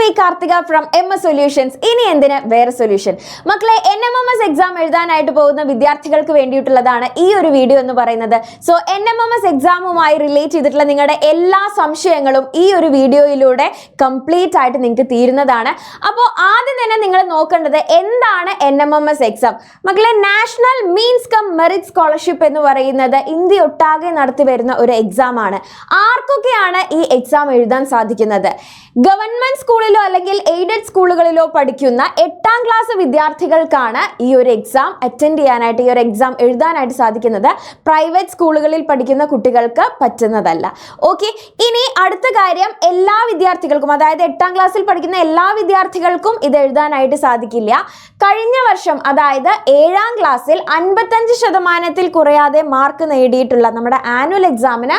Me Karthika from M S solutions ഇനി എന്തിന് വേറെ സൊല്യൂഷൻ മക്കളെ N M M S exam എഴുതാനായിട്ട് പോകുന്ന വിദ്യാർത്ഥികൾക്ക് വേണ്ടിയിട്ടുള്ളതാണ് ഈ ഒരു വീഡിയോ എന്ന് പറയുന്നത്. So N M M S എക്സാമുമായി relate ചെയ്തിട്ടുള്ള നിങ്ങളുടെ എല്ലാ സംശയങ്ങളും ഈ ഒരു വീഡിയോയിലൂടെ കംപ്ലീറ്റ് ആയിട്ട് നിങ്ങൾക്ക് തീരുന്നതാണ്. അപ്പോൾ ആദ്യം തന്നെ നിങ്ങൾ നോക്കേണ്ടത് എന്താണ് N M M S exam മക്കളെ national means cum merit scholarship എന്ന് പറയുന്നത് ഇന്ത്യ ഒട്ടാകെ നടത്തി വരുന്ന ഒരു എക്സാം ആണ്. ആർക്കൊക്കെയാണ് ഈ എക്സാം എഴുതാൻ സാധിക്കുന്നത്? ഗവൺമെന്റ് സ്കൂളിലോ അല്ലെങ്കിൽ എയ്ഡഡ് സ്കൂളുകളിലോ പഠിക്കുന്ന എട്ടാം ക്ലാസ് വിദ്യാർത്ഥികൾക്കാണ് ഈ ഒരു എക്സാം അറ്റൻഡ് ചെയ്യാനായിട്ട് ഈ ഒരു എക്സാം എഴുതാനായിട്ട് സാധിക്കുന്നത്. പ്രൈവറ്റ് സ്കൂളുകളിൽ പഠിക്കുന്ന കുട്ടികൾക്ക് പറ്റുന്നതല്ല. ഓക്കെ ഇനി അടുത്ത കാര്യം എല്ലാ വിദ്യാർത്ഥികൾക്കും അതായത് എട്ടാം ക്ലാസ്സിൽ പഠിക്കുന്ന എല്ലാ വിദ്യാർത്ഥികൾക്കും ഇത് എഴുതാനായിട്ട് സാധിക്കില്ല. കഴിഞ്ഞ വർഷം അതായത് ഏഴാം ക്ലാസ്സിൽ അൻപത്തഞ്ച് ശതമാനത്തിൽ കുറയാതെ മാർക്ക് നേടിയിട്ടുള്ള നമ്മുടെ ആനുവൽ എക്സാമിന്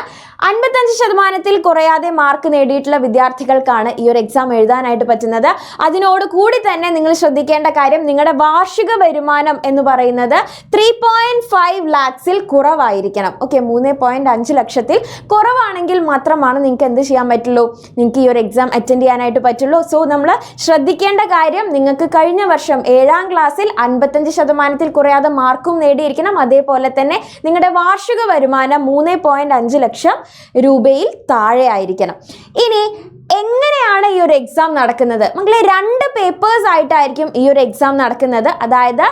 അൻപത്തഞ്ച് ശതമാനത്തിൽ കുറയാതെ മാർക്ക് നേടിയിട്ടുള്ള വിദ്യാർത്ഥികൾക്കാണ് ഈ ഒരു എക്സാം എഴുതാനായിട്ട് പറ്റുന്നത്. അതിനോട് കൂടി തന്നെ നിങ്ങൾ ശ്രദ്ധിക്കേണ്ട കാര്യം നിങ്ങളുടെ വാർഷിക വരുമാനം എന്ന് പറയുന്നത് ത്രീ പോയിന്റ് ഫൈവ് ലാക്സിൽ കുറവായിരിക്കണം. ഓക്കെ മൂന്ന് പോയിന്റ് അഞ്ച് ലക്ഷത്തിൽ കുറവാണെങ്കിൽ മാത്രമാണ് നിങ്ങൾക്ക് എന്ത് ചെയ്യാൻ പറ്റുള്ളൂ? നിങ്ങൾക്ക് ഈ ഒരു എക്സാം അറ്റൻഡ് ചെയ്യാനായിട്ട് പറ്റുള്ളൂ. സോ നമ്മൾ ശ്രദ്ധിക്കേണ്ട കാര്യം നിങ്ങൾക്ക് കഴിഞ്ഞ വർഷം ഏഴാം ക്ലാസ്സിൽ അൻപത്തഞ്ച് ശതമാനത്തിൽ കുറയാതെ മാർക്കും നേടിയിരിക്കണം. അതേപോലെ തന്നെ നിങ്ങളുടെ വാർഷിക വരുമാനം മൂന്ന് പോയിന്റ് അഞ്ച് ലക്ഷം രൂപയിൽ താഴെ ആയിരിക്കണം. ഇനി എങ്ങനെയാണ് ഈ ഒരു എക്സാം നടക്കുന്നത്? മക്കളെ രണ്ട് പേപ്പേഴ്സ് ആയിട്ടായിരിക്കും ഈ ഒരു എക്സാം നടക്കുന്നത്. അതായത്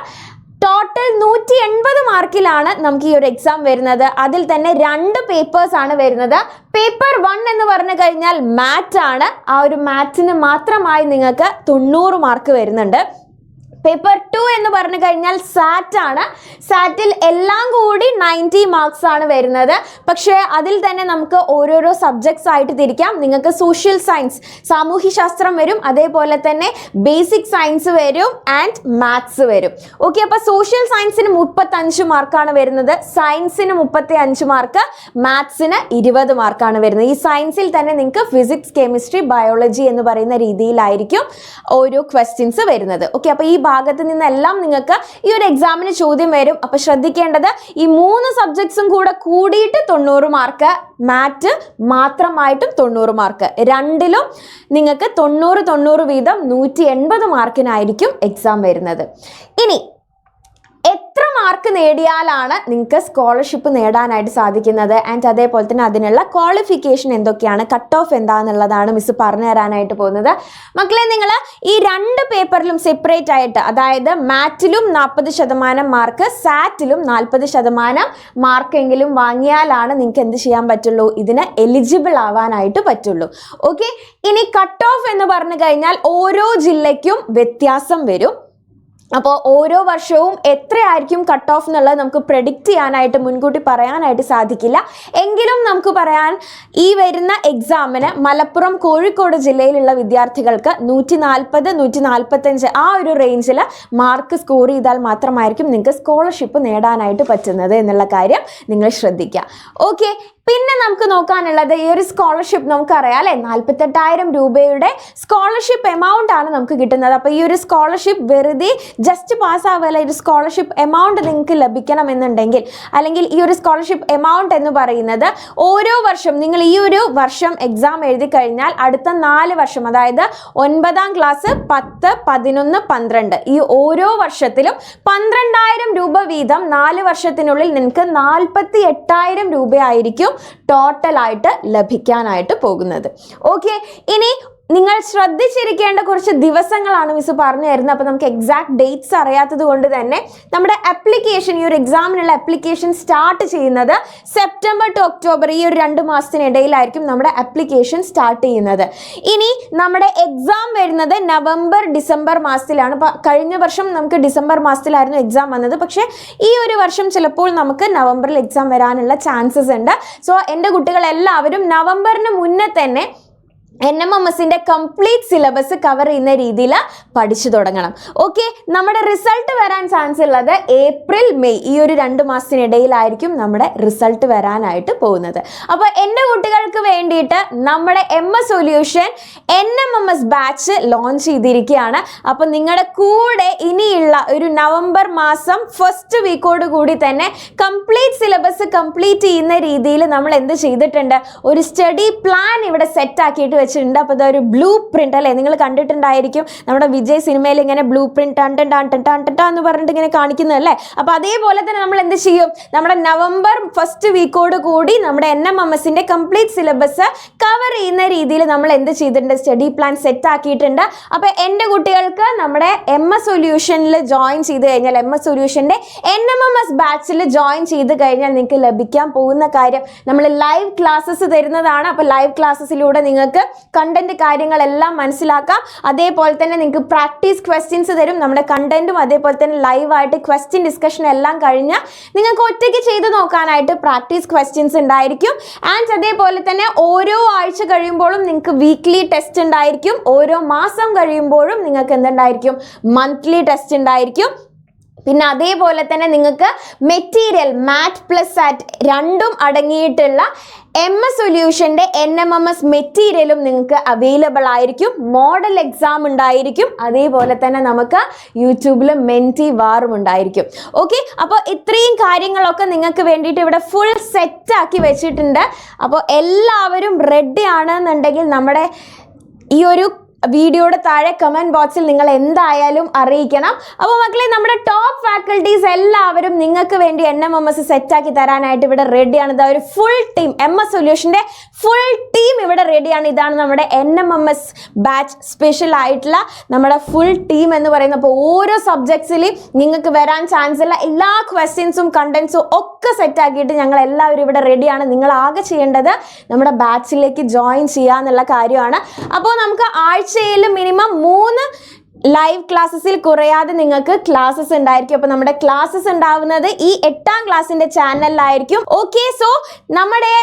ടോട്ടൽ നൂറ്റി എൺപത് മാർക്കിലാണ് നമുക്ക് ഈ ഒരു എക്സാം വരുന്നത്. അതിൽ തന്നെ രണ്ട് പേപ്പേഴ്സ് ആണ് വരുന്നത്. പേപ്പർ വൺ എന്ന് പറഞ്ഞു കഴിഞ്ഞാൽ മാറ്റ് ആണ്. ആ ഒരു മാറ്റിന് മാത്രമായി നിങ്ങൾക്ക് തൊണ്ണൂറ് മാർക്ക് വരുന്നുണ്ട്. പേപ്പർ ടു എന്ന് പറഞ്ഞു കഴിഞ്ഞാൽ സാറ്റ് ആണ്. സാറ്റിൽ എല്ലാം കൂടി നയന്റി മാർക്സ് ആണ് വരുന്നത്. പക്ഷേ അതിൽ തന്നെ നമുക്ക് ഓരോരോ സബ്ജക്ട്സ് ആയിട്ട് തിരിക്കാം. നിങ്ങൾക്ക് സോഷ്യൽ സയൻസ് സാമൂഹ്യശാസ്ത്രം വരും. അതേപോലെ തന്നെ ബേസിക് സയൻസ് വരും ആൻഡ് മാത്സ് വരും. ഓക്കെ അപ്പോൾ സോഷ്യൽ സയൻസിന് മുപ്പത്തഞ്ച് മാർക്കാണ് വരുന്നത്. സയൻസിന് മുപ്പത്തി അഞ്ച് മാർക്ക് മാത്സിന് ഇരുപത് മാർക്കാണ് വരുന്നത്. ഈ സയൻസിൽ തന്നെ നിങ്ങൾക്ക് ഫിസിക്സ് കെമിസ്ട്രി ബയോളജി എന്ന് പറയുന്ന രീതിയിലായിരിക്കും ഓരോ ക്വസ്റ്റ്യൻസ് വരുന്നത്. ഓക്കെ അപ്പോൾ ഈ ഭാഗത്ത് നിന്നെല്ലാം നിങ്ങൾക്ക് ഈ ഒരു എക്സാമിന് ചോദ്യം വരും. അപ്പോൾ ശ്രദ്ധിക്കേണ്ടത് ഈ മൂന്ന് സബ്ജക്ട്സും കൂടെ കൂടിയിട്ട് തൊണ്ണൂറ് മാർക്ക് മാറ്റ് മാത്രമായിട്ടും തൊണ്ണൂറ് മാർക്ക് രണ്ടിലും നിങ്ങൾക്ക് തൊണ്ണൂറ് തൊണ്ണൂറ് വീതം നൂറ്റി എൺപത് മാർക്കിനായിരിക്കും എക്സാം വരുന്നത്. ഇനി എത്ര മാർക്ക് നേടിയാലാണ് നിങ്ങൾക്ക് സ്കോളർഷിപ്പ് നേടാനായിട്ട് സാധിക്കുന്നത്? ആൻഡ് അതേപോലെ തന്നെ അതിനുള്ള ക്വാളിഫിക്കേഷൻ എന്തൊക്കെയാണ്? കട്ട് ഓഫ് എന്താണെന്നുള്ളതാണ് മിസ് പറഞ്ഞു തരാനായിട്ട് പോകുന്നത്. മക്കളെ നിങ്ങൾ ഈ രണ്ട് പേപ്പറിലും സെപ്പറേറ്റ് ആയിട്ട് അതായത് മാറ്റിലും നാൽപ്പത് ശതമാനം മാർക്ക് സാറ്റിലും നാൽപ്പത് ശതമാനം മാർക്കെങ്കിലും വാങ്ങിയാലാണ് നിങ്ങൾക്ക് എന്ത് ചെയ്യാൻ പറ്റുള്ളൂ? ഇതിന് എലിജിബിൾ ആവാനായിട്ട് പറ്റുള്ളൂ. ഓക്കെ ഇനി കട്ട് ഓഫ് എന്ന് പറഞ്ഞു കഴിഞ്ഞാൽ ഓരോ ജില്ലയ്ക്കും വ്യത്യാസം വരും. അപ്പോൾ ഓരോ വർഷവും എത്രയായിരിക്കും കട്ട് ഓഫ് എന്നുള്ളത് നമുക്ക് പ്രെഡിക്റ്റ് ചെയ്യാനായിട്ട് മുൻകൂട്ടി പറയാനായിട്ട് സാധിക്കില്ല. എങ്കിലും നമുക്ക് പറയാൻ ഈ വരുന്ന എക്സാമിന് മലപ്പുറം കോഴിക്കോട് ജില്ലയിലുള്ള വിദ്യാർത്ഥികൾക്ക് നൂറ്റി നാൽപ്പത് നൂറ്റി നാൽപ്പത്തഞ്ച് ആ ഒരു റേഞ്ചിൽ മാർക്ക് സ്കോർ ചെയ്താൽ മാത്രമായിരിക്കും നിങ്ങൾക്ക് സ്കോളർഷിപ്പ് നേടാനായിട്ട് പറ്റുന്നത് എന്നുള്ള കാര്യം നിങ്ങൾ ശ്രദ്ധിക്കുക. ഓക്കെ പിന്നെ നമുക്ക് നോക്കാനുള്ളത് ഈ ഒരു സ്കോളർഷിപ്പ് നമുക്കറിയാം അല്ലേ? നാൽപ്പത്തെട്ടായിരം രൂപയുടെ സ്കോളർഷിപ്പ് എമൗണ്ട് ആണ് നമുക്ക് കിട്ടുന്നത്. അപ്പോൾ ഈ ഒരു സ്കോളർഷിപ്പ് വെറുതെ ജസ്റ്റ് പാസ്സാവുകയല്ല ഒരു സ്കോളർഷിപ്പ് എമൗണ്ട് നിങ്ങൾക്ക് ലഭിക്കണം എന്നുണ്ടെങ്കിൽ അല്ലെങ്കിൽ ഈ ഒരു സ്കോളർഷിപ്പ് എമൗണ്ട് എന്ന് പറയുന്നത് ഓരോ വർഷം നിങ്ങൾ ഈ ഒരു വർഷം എക്സാം എഴുതി കഴിഞ്ഞാൽ അടുത്ത നാല് വർഷം അതായത് ഒൻപതാം ക്ലാസ് പത്ത് പതിനൊന്ന് പന്ത്രണ്ട് ഈ ഓരോ വർഷത്തിലും പന്ത്രണ്ടായിരം രൂപ വീതം നാല് വർഷത്തിനുള്ളിൽ നിങ്ങൾക്ക് നാൽപ്പത്തി എട്ടായിരം രൂപയായിരിക്കും ടോട്ടലായിട്ട് ലഭിക്കാനായിട്ട് പോകുന്നത്. ഓക്കെ ഇനി നിങ്ങൾ ശ്രദ്ധിച്ചിരിക്കേണ്ട കുറച്ച് ദിവസങ്ങളാണ് മിസ് പറഞ്ഞു തരുന്നത്. അപ്പോൾ നമുക്ക് എക്സാക്ട് ഡേറ്റ്സ് അറിയാത്തത് കൊണ്ട് തന്നെ നമ്മുടെ അപ്ലിക്കേഷൻ ഈ ഒരു എക്സാമിനുള്ള അപ്ലിക്കേഷൻ സ്റ്റാർട്ട് ചെയ്യുന്നത് സെപ്റ്റംബർ ടു ഒക്ടോബർ ഈ ഒരു രണ്ട് മാസത്തിനിടയിലായിരിക്കും നമ്മുടെ അപ്ലിക്കേഷൻ സ്റ്റാർട്ട് ചെയ്യുന്നത്. ഇനി നമ്മുടെ എക്സാം വരുന്നത് നവംബർ ഡിസംബർ മാസത്തിലാണ്. കഴിഞ്ഞ വർഷം നമുക്ക് ഡിസംബർ മാസത്തിലായിരുന്നു എക്സാം വന്നത്. പക്ഷേ ഈ ഒരു വർഷം ചിലപ്പോൾ നമുക്ക് നവംബറിൽ എക്സാം വരാനുള്ള ചാൻസസ് ഉണ്ട്. സോ എന്റെ കുട്ടികളെല്ലാവരും നവംബറിന് മുന്നേ തന്നെ എൻ എം എം എസിന്റെ കംപ്ലീറ്റ് സിലബസ് കവർ ചെയ്യുന്ന രീതിയിൽ പഠിച്ചു തുടങ്ങണം. ഓക്കെ നമ്മുടെ റിസൾട്ട് വരാൻ ചാൻസ് ഉള്ളത് ഏപ്രിൽ മെയ് ഈ ഒരു രണ്ട് മാസത്തിനിടയിലായിരിക്കും നമ്മുടെ റിസൾട്ട് വരാനായിട്ട് പോകുന്നത്. അപ്പോൾ എന്റെ കുട്ടികൾക്ക് വേണ്ടിയിട്ട് നമ്മുടെ M S solution N M M S batch launch ചെയ്തിരിക്കുകയാണ്. അപ്പോൾ നിങ്ങളുടെ കൂടെ ഇനിയുള്ള ഒരു നവംബർ മാസം ഫസ്റ്റ് വീക്കോട് കൂടി തന്നെ കംപ്ലീറ്റ് സിലബസ് കംപ്ലീറ്റ് ചെയ്യുന്ന രീതിയിൽ നമ്മൾ എന്ത് ചെയ്തിട്ടുണ്ട്? ഒരു സ്റ്റഡി പ്ലാൻ ഇവിടെ സെറ്റ് ആക്കിയിട്ട് വെച്ചിട്ടുണ്ട്. അപ്പോൾ ഇതൊരു ബ്ലൂ പ്രിന്റ് അല്ലേ? നിങ്ങൾ കണ്ടിട്ടുണ്ടായിരിക്കും നമ്മുടെ വിജയ് സിനിമയിൽ ഇങ്ങനെ ബ്ലൂ ടൺ ടൺ ടൺ എന്ന് പറഞ്ഞിട്ട് ഇങ്ങനെ കാണിക്കുന്നതല്ലേ അപ്പോൾ അതേപോലെ തന്നെ നമ്മൾ എന്ത് ചെയ്യും? നമ്മുടെ നവംബർ ഫസ്റ്റ് വീക്കോട് കൂടി നമ്മുടെ എൻ എം എം എസിന്റെ കംപ്ലീറ്റ് സിലബസ് കവർ ചെയ്യുന്ന രീതിയിൽ നമ്മൾ എന്ത് ചെയ്തിട്ടുണ്ട്? സ്റ്റഡി പ്ലാൻ സെറ്റ് ആക്കിയിട്ടുണ്ട്. അപ്പോൾ എന്റെ കുട്ടികൾക്ക് നമ്മുടെ എം എസ് സൊല്യൂഷനിൽ ജോയിൻ ചെയ്ത് കഴിഞ്ഞാൽ എം എസ് സൊല്യൂഷന്റെ എൻ എം എം എസ് ബാച്ചിൽ ജോയിൻ ചെയ്ത് കഴിഞ്ഞാൽ നിങ്ങൾക്ക് ലഭിക്കാൻ പോകുന്ന കാര്യം നമ്മൾ ലൈവ് ക്ലാസ്സസ് തരുന്നതാണ്. അപ്പോൾ ലൈവ് ക്ലാസ്സസിലൂടെ നിങ്ങൾക്ക് കണ്ടന്റ് കാര്യങ്ങളെല്ലാം മനസ്സിലാക്കാം. അതേപോലെ തന്നെ നിങ്ങൾക്ക് പ്രാക്ടീസ് ക്വസ്റ്റ്യൻസ് തരും. നമ്മുടെ കണ്ടന്റും അതേപോലെ തന്നെ ലൈവായിട്ട് ക്വസ്റ്റ്യൻ ഡിസ്കഷൻ എല്ലാം കഴിഞ്ഞ് നിങ്ങൾക്ക് ഒറ്റയ്ക്ക് ചെയ്ത് നോക്കാനായിട്ട് പ്രാക്ടീസ് ക്വസ്റ്റ്യൻസ് ഉണ്ടായിരിക്കും. ആൻഡ് അതേപോലെ തന്നെ ഓരോ ആഴ്ച കഴിയുമ്പോഴും നിങ്ങൾക്ക് വീക്ക്ലി ടെസ്റ്റ് ഉണ്ടായിരിക്കും. ഓരോ മാസം കഴിയുമ്പോഴും നിങ്ങൾക്ക് എന്തുണ്ടായിരിക്കും? മന്ത്ലി ടെസ്റ്റ് ഉണ്ടായിരിക്കും. പിന്നെ അതേപോലെ തന്നെ നിങ്ങൾക്ക് മെറ്റീരിയൽ മാറ്റ് പ്ലസ് സാറ്റ് രണ്ടും അടങ്ങിയിട്ടുള്ള എം എസ് സൊല്യൂഷന്റെ എൻ എം എം എസ് മെറ്റീരിയലും നിങ്ങൾക്ക് അവൈലബിൾ ആയിരിക്കും. മോഡൽ എക്സാം ഉണ്ടായിരിക്കും. അതേപോലെ തന്നെ നമുക്ക് യൂട്യൂബിൽ മെന്റി വാറും ഉണ്ടായിരിക്കും. ഓക്കെ അപ്പോൾ ഇത്രയും കാര്യങ്ങളൊക്കെ നിങ്ങൾക്ക് വേണ്ടിയിട്ട് ഇവിടെ ഫുൾ സെറ്റ് ആക്കി വെച്ചിട്ടുണ്ട്. അപ്പോൾ എല്ലാവരും റെഡി ആണെന്നുണ്ടെങ്കിൽ നമ്മുടെ ഈ ഒരു വീഡിയോയുടെ താഴെ കമന്റ് ബോക്സിൽ നിങ്ങൾ എന്തായാലും അറിയിക്കണം. അപ്പോൾ മക്കളെ നമ്മുടെ ടോപ്പ് ഫാക്കൽറ്റീസ് എല്ലാവരും നിങ്ങൾക്ക് വേണ്ടി എൻ എം എം എസ് സെറ്റാക്കി തരാനായിട്ട് ഇവിടെ റെഡിയാണ് ഇതാ ഒരു ഫുൾ ടീം എം എസ് സൊല്യൂഷന്റെ ഫുൾ ടീം ഇവിടെ റെഡിയാണ് ഇതാണ് നമ്മുടെ N M M S batch special ആയിട്ടുള്ള നമ്മുടെ ഫുൾ ടീം എന്ന് പറയുന്നത് അപ്പോൾ ഓരോ സബ്ജക്ട്സിൽ നിങ്ങൾക്ക് വരാൻ ചാൻസ് ഉള്ള എല്ലാ ക്വസ്റ്റ്യൻസും കണ്ടൻസും ഒക്കെ സെറ്റ് ആക്കിയിട്ട് ഞങ്ങൾ എല്ലാവരും ഇവിടെ റെഡിയാണ് നിങ്ങൾ ആകെ ചെയ്യേണ്ടത് നമ്മുടെ ബാച്ചിലേക്ക് ജോയിൻ ചെയ്യുക എന്നുള്ള കാര്യമാണ്. അപ്പോൾ നമുക്ക് ആഴ്ചയിൽ മിനിമം മൂന്ന് ലൈവ് ക്ലാസ്സസിൽ കുറയാതെ നിങ്ങൾക്ക് ക്ലാസ്സസ് ഉണ്ടായിരിക്കും. അപ്പോൾ നമ്മുടെ ക്ലാസ്സസ് ഉണ്ടാവുന്നത് ഈ എട്ടാം ക്ലാസ്സിന്റെ ചാനലിലായിരിക്കും ഓക്കെ സോ നമ്മുടെ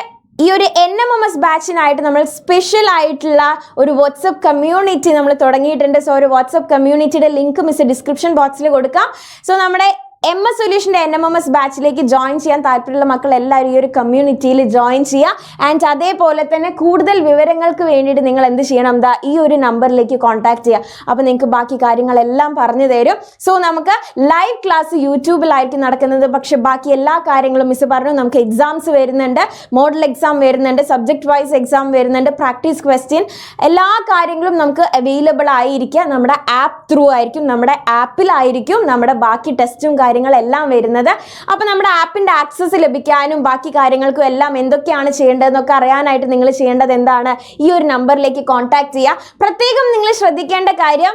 ഈ ഒരു എൻ എം എം എസ് ബാച്ചിനായിട്ട് നമ്മൾ സ്പെഷ്യൽ ആയിട്ടുള്ള ഒരു വാട്സപ്പ് കമ്മ്യൂണിറ്റി നമ്മൾ തുടങ്ങിയിട്ടുണ്ട്. സോ ഒരു വാട്സപ്പ് കമ്മ്യൂണിറ്റിയുടെ ലിങ്ക് മിസ് ഡിസ്ക്രിപ്ഷൻ ബോക്സിൽ കൊടുക്കാം. സോ നമ്മുടെ എം എസ് സൊല്യൂഷന്റെ എൻ എം എം എസ് ബാച്ചിലേക്ക് ജോയിൻ ചെയ്യാൻ താല്പര്യമുള്ള മക്കൾ എല്ലാവരും ഈ ഒരു കമ്മ്യൂണിറ്റിയിൽ ജോയിൻ ചെയ്യുക. ആൻഡ് അതേപോലെ തന്നെ കൂടുതൽ വിവരങ്ങൾക്ക് വേണ്ടിയിട്ട് നിങ്ങൾ എന്ത് ചെയ്യണം? എന്താ ഈ ഒരു നമ്പറിലേക്ക് കോൺടാക്ട് ചെയ്യുക. അപ്പോൾ നിങ്ങൾക്ക് ബാക്കി കാര്യങ്ങളെല്ലാം പറഞ്ഞു തരും. സോ നമുക്ക് ലൈവ് ക്ലാസ് യൂട്യൂബിലായിരിക്കും നടക്കുന്നത്. പക്ഷേ ബാക്കി എല്ലാ കാര്യങ്ങളും മിസ് പറഞ്ഞു. നമുക്ക് എക്സാംസ് വരുന്നുണ്ട്. മോഡൽ എക്സാം വരുന്നുണ്ട്. സബ്ജക്ട് വൈസ് എക്സാം വരുന്നുണ്ട്. പ്രാക്ടീസ് ക്വസ്റ്റ്യൻ എല്ലാ കാര്യങ്ങളും നമുക്ക് അവൈലബിൾ ആയിരിക്കുക. നമ്മുടെ ആപ്പ് ത്രൂ ആയിരിക്കും. നമ്മുടെ ആപ്പിലായിരിക്കും നമ്മുടെ ബാക്കി ടെസ്റ്റും കാര്യങ്ങളെല്ലാം വരുന്നത്. അപ്പോൾ നമ്മുടെ ആപ്പിന്റെ ആക്സസ് ലഭിക്കാനും ബാക്കി കാര്യങ്ങൾക്കും എല്ലാം എന്തൊക്കെയാണ് ചെയ്യേണ്ടതെന്നൊക്കെ അറിയാനായിട്ട് നിങ്ങൾ ചെയ്യേണ്ടത് എന്താണ്? ഈ ഒരു നമ്പറിലേക്ക് കോൺടാക്ട് ചെയ്യുക. പ്രത്യേകം നിങ്ങൾ ശ്രദ്ധിക്കേണ്ട കാര്യം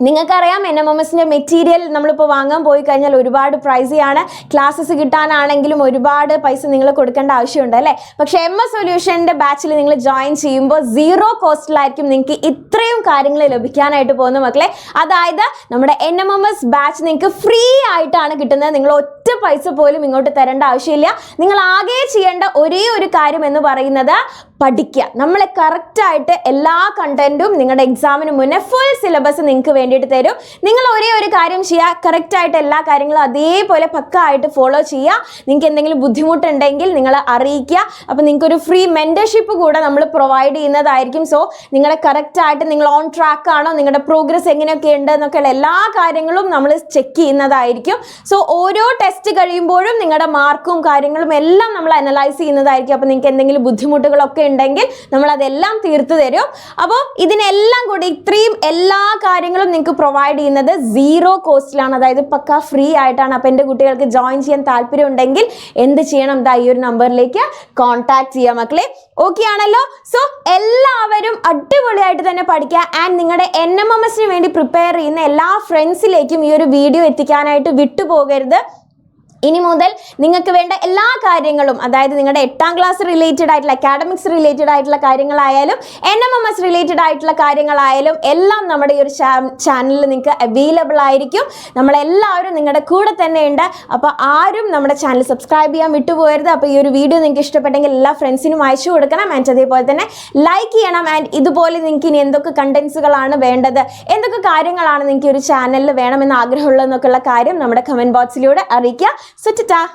നിങ്ങൾക്കറിയാം എൻ എം എം എസിന്റെ മെറ്റീരിയൽ നമ്മളിപ്പോൾ വാങ്ങാൻ പോയി കഴിഞ്ഞാൽ ഒരുപാട് പ്രൈസിയാണ് ക്ലാസ്സസ് കിട്ടാനാണെങ്കിലും ഒരുപാട് പൈസ നിങ്ങൾ കൊടുക്കേണ്ട ആവശ്യമുണ്ട് അല്ലേ? പക്ഷേ എം എസ് സൊല്യൂഷന്റെ ബാച്ചിൽ നിങ്ങൾ ജോയിൻ ചെയ്യുമ്പോൾ സീറോ കോസ്റ്റിലായിരിക്കും നിങ്ങൾക്ക് ഇത്രയും കാര്യങ്ങൾ ലഭിക്കാനായിട്ട് പോകുന്ന മക്കളെ. അതായത് നമ്മുടെ N M M S batch നിങ്ങൾക്ക് ഫ്രീ ആയിട്ടാണ് കിട്ടുന്നത്. നിങ്ങൾ ഒറ്റ പൈസ പോലും ഇങ്ങോട്ട് തരേണ്ട ആവശ്യമില്ല. നിങ്ങൾ ആകെ ചെയ്യേണ്ട ഒരേ ഒരു കാര്യം എന്ന് പറയുന്നത് പഠിക്കുക. നമ്മളെ കറക്റ്റായിട്ട് എല്ലാ കണ്ടന്റും നിങ്ങളുടെ എക്സാമിന് മുന്നേ ഫുൾ സിലബസ് നിങ്ങൾക്ക് വേണ്ടിയിട്ട് തരും. നിങ്ങൾ ഒരേ ഒരു കാര്യം ചെയ്യുക കറക്റ്റായിട്ട് എല്ലാ കാര്യങ്ങളും അതേപോലെ പക്ക ആയിട്ട് ഫോളോ ചെയ്യുക നിങ്ങൾക്ക് എന്തെങ്കിലും ബുദ്ധിമുട്ടുണ്ടെങ്കിൽ നിങ്ങൾ അറിയിക്കുക. അപ്പോൾ നിങ്ങൾക്ക് ഒരു ഫ്രീ മെന്റർഷിപ്പ് കൂടെ നമ്മൾ പ്രൊവൈഡ് ചെയ്യുന്നതായിരിക്കും. സോ നിങ്ങളെ കറക്റ്റായിട്ട് നിങ്ങൾ ഓൺ ട്രാക്ക് ആണോ നിങ്ങളുടെ പ്രോഗ്രസ് എങ്ങനെയൊക്കെ ഉണ്ട് എന്നൊക്കെയുള്ള എല്ലാ കാര്യങ്ങളും നമ്മൾ ചെക്ക് ചെയ്യുന്നതായിരിക്കും. സോ ഓരോ ടെസ്റ്റ് കഴിയുമ്പോഴും നിങ്ങളുടെ മാർക്കും കാര്യങ്ങളും എല്ലാം നമ്മൾ അനലൈസ് ചെയ്യുന്നതായിരിക്കും. അപ്പോൾ നിങ്ങൾക്ക് എന്തെങ്കിലും ബുദ്ധിമുട്ടുകളൊക്കെ ഉണ്ടെങ്കിൽ നമ്മൾ അതെല്ലാം തീർത്തു തരും. അപ്പോൾ ഇതിനെല്ലാം കൂടി ഇത്രയും എല്ലാ കാര്യങ്ങളും നിങ്ങൾക്ക് പ്രൊവൈഡ് ചെയ്യുന്നത് സീറോ കോസ്റ്റിലാണ് അതായത് പക്ക ഫ്രീ ആയിട്ടാണ്. അപ്പോൾ എന്റെ കുട്ടികൾക്ക് ജോയിൻ ചെയ്യാൻ താല്പര്യം ഉണ്ടെങ്കിൽ എന്ത് ചെയ്യണം? ദാ ഈ ഒരു നമ്പറിലേക്ക് കോൺടാക്ട് ചെയ്യാം മക്കളെ. ഓക്കെ ആണല്ലോ? സോ എല്ലാവരും അടിപൊളിയായിട്ട് തന്നെ പഠിക്കുക. ആൻഡ് നിങ്ങളുടെ എൻ എം എം എസിന് വേണ്ടി പ്രിപ്പയർ ചെയ്യുന്ന എല്ലാ ഫ്രണ്ട്സിലേക്കും ഈ ഒരു വീഡിയോ എത്തിക്കാനായിട്ട് വിട്ടുപോകരുത്. ഇനി മുതൽ നിങ്ങൾക്ക് വേണ്ട എല്ലാ കാര്യങ്ങളും അതായത് നിങ്ങളുടെ എട്ടാം ക്ലാസ് റിലേറ്റഡ് ആയിട്ടുള്ള അക്കാഡമിക്സ് റിലേറ്റഡ് ആയിട്ടുള്ള കാര്യങ്ങളായാലും N M M S related ആയിട്ടുള്ള കാര്യങ്ങളായാലും എല്ലാം നമ്മുടെ ഈ ഒരു ചാനലിൽ നിങ്ങൾക്ക് അവൈലബിൾ ആയിരിക്കും. നമ്മളെല്ലാവരും നിങ്ങളുടെ കൂടെ തന്നെ ഉണ്ട്. അപ്പോൾ ആരും നമ്മുടെ ചാനൽ സബ്സ്ക്രൈബ് ചെയ്യാൻ വിട്ടുപോയരുത് അപ്പോൾ ഈ ഒരു വീഡിയോ നിങ്ങൾക്ക് ഇഷ്ടപ്പെട്ടെങ്കിൽ എല്ലാ ഫ്രണ്ട്സിനും അയച്ചു കൊടുക്കണം. ആൻഡ് അതേപോലെ തന്നെ ലൈക്ക് ചെയ്യണം. ആൻഡ് ഇതുപോലെ നിങ്ങൾക്ക് ഇനി എന്തൊക്കെ കണ്ടൻസുകളാണ് വേണ്ടത്? എന്തൊക്കെ കാര്യങ്ങളാണ് നിങ്ങൾക്ക് ഈ ഒരു ചാനലിൽ വേണമെന്ന് ആഗ്രഹമുള്ളതെന്നൊക്കെയുള്ള കാര്യം നമ്മുടെ കമന്റ് ബോക്സിലൂടെ അറിയിക്കുക. Seid ihr da?